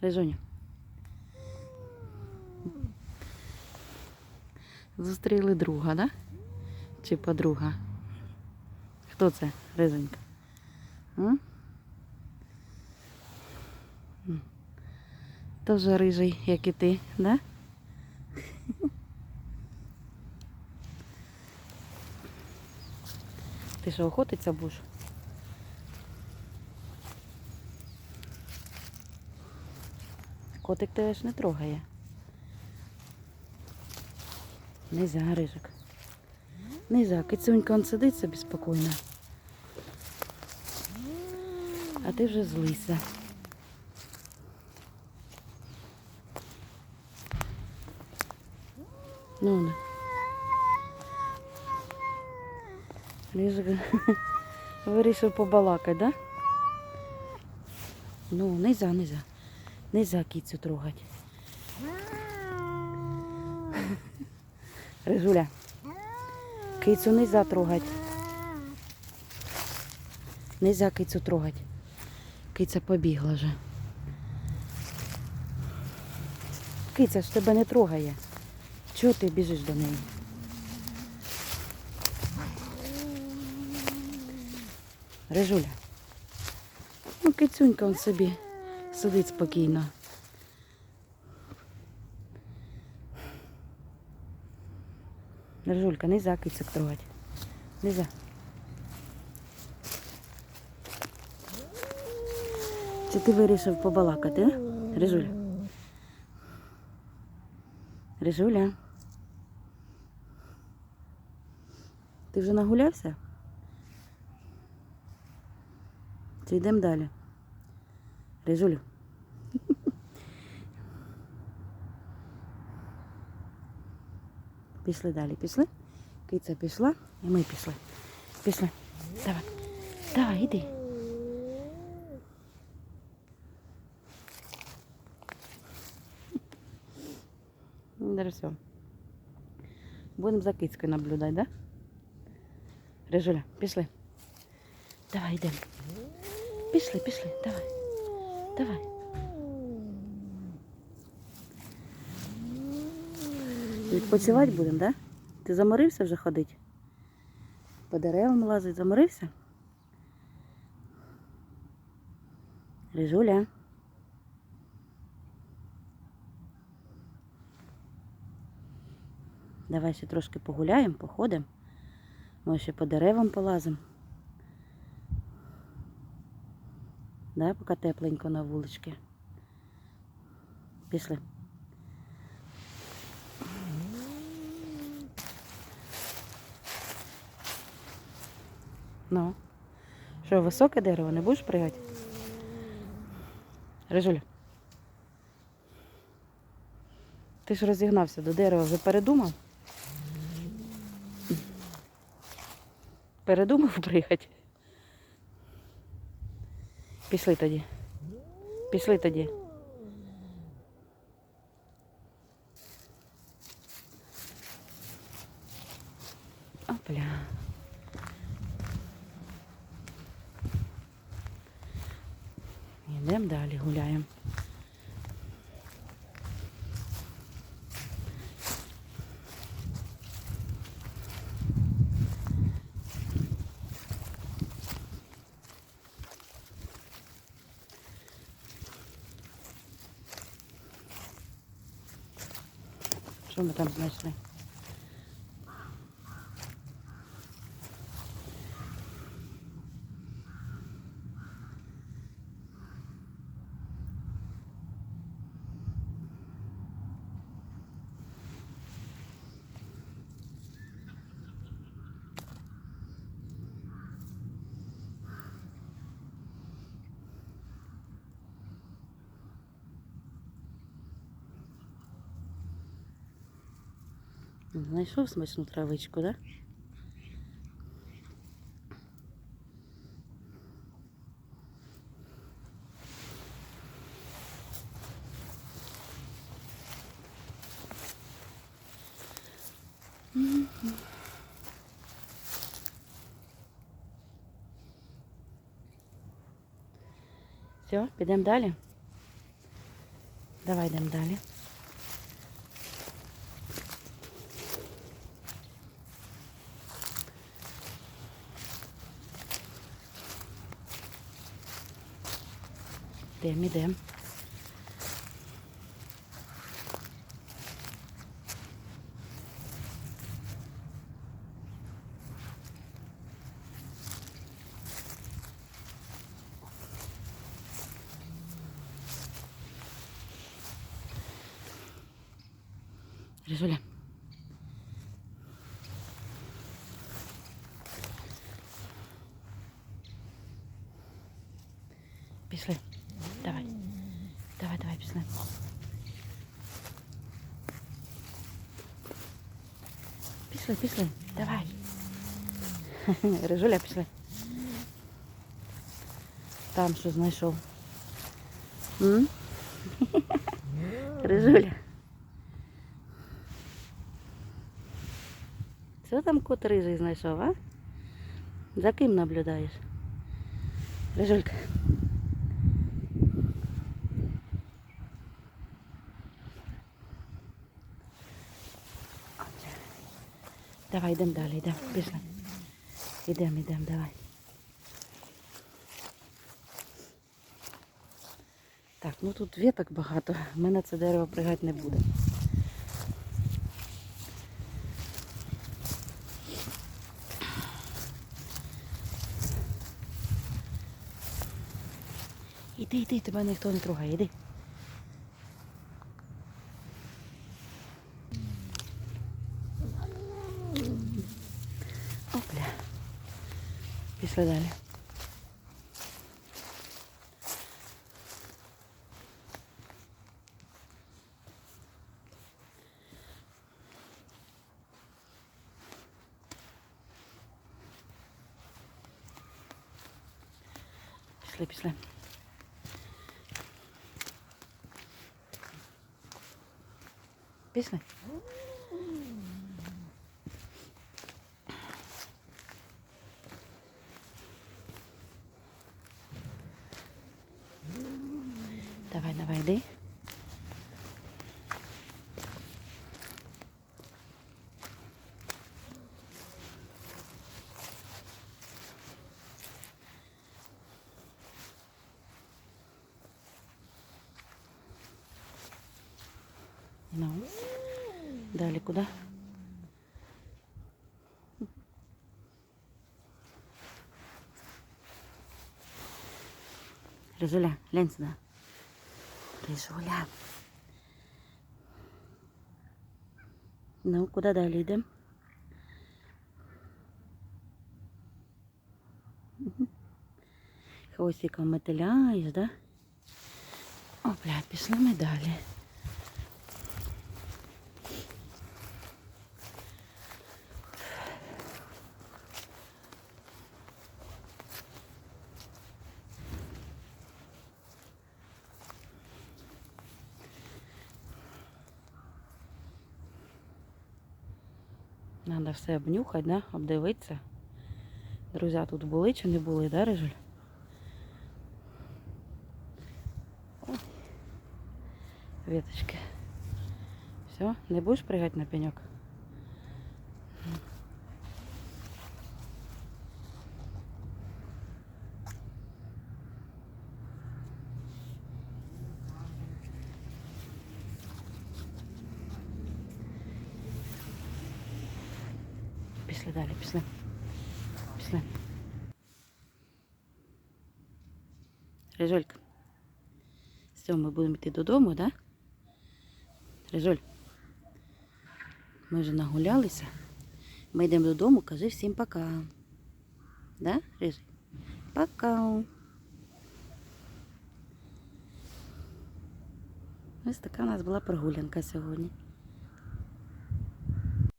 Рижуня. Зустріли друга, да? Чи подруга? Хто це, Ризонька? М? М. Рижий, як і ти, да? Ти що, охотиться будеш? Котик тебе ж не трогає. Нельзя, рижик. Нельзя, кицюнька он сидить собі спокійно. А ти вже злися. Ну, ну. Рижик вирішив побалакати, да? Ну, нельзя, нельзя. Нельзя кицю трогать. Рижуля, кицю не нельзя трогать. Нельзя кицю трогать. Киця побігла вже. Киця ж тебе не трогає. Чого ти біжиш до неї? Рижуля. Ну, кицюнька он собі сидить спокійно. Рижулька, нельзя кицьок трогать. Нельзя. Чи ти вирішив побалакати, а? Рижуля? Рижуля. Ти вже нагулявся? Чи йдемо далі? Рижулю. Пішли далі, пішли. Киця пішла, і ми пішли. Пішли. Давай. Давай, іди. Ну, все. Будемо за кицькою наблюдати, да? Рижуля, пішли. Давай, йдемо. Пішли, пішли, давай. Давай. Відпочивати будемо, да? Ти заморився вже ходити? По деревам лазить, заморився? Рижуля. Давай ще трошки погуляємо, походимо. Може ще по деревам полазимо. Да, поки тепленько на вуличці. Пішли. Ну. Що, високе дерево, не будеш пригати? Рижуля. Ти ж розігнався до дерева, вже передумав? Передумав приїхати? Пішли тоді. Пішли тоді. Опля. Йдемо далі, гуляємо. Що ми Знайшов смачну травичку, так? Да? Все, підемо далі. Давай йдемо далі. Йдемо, йдемо. Рижуля. Пішли. Давай. Давай, давай, пішли. Пішли, пішли. Давай. Рижуля, пішли. Там що знайшов. М? Рижуля. Що там кот рижий знайшов, а? За ким наблюдаєш? Рижулька. Давай, йдемо далі, йдемо, пішли. Йдемо, йдемо, давай. Так, ну тут веток багато. Ми на це дерево пригати не будемо. Іди, іди, тебе ніхто не трогає, іди. Опля. Пішли далі. Пішли, пішли. Пішли. Давай, давай, йди. Ну, далі куди? Рижуля, глянь сюди. Рижуля. Ну, куди далі йдемо? Хвостиком мотиляєш, да? О, блядь, пішли ми далі. Надо все обнюхати, да? обдивитися. Друзі тут були чи не були, да, Рижуль? Ой. Веточки. Все, не будеш пригати на пеньок? Пішли далі, пішли. Пішли. Рижолька. Все, ми будемо йти додому, да? Рижоль. Ми вже нагулялися. Ми йдемо додому, кажи всім пока. Да, Рижий? Пока. Ось така у нас була прогулянка сьогодні.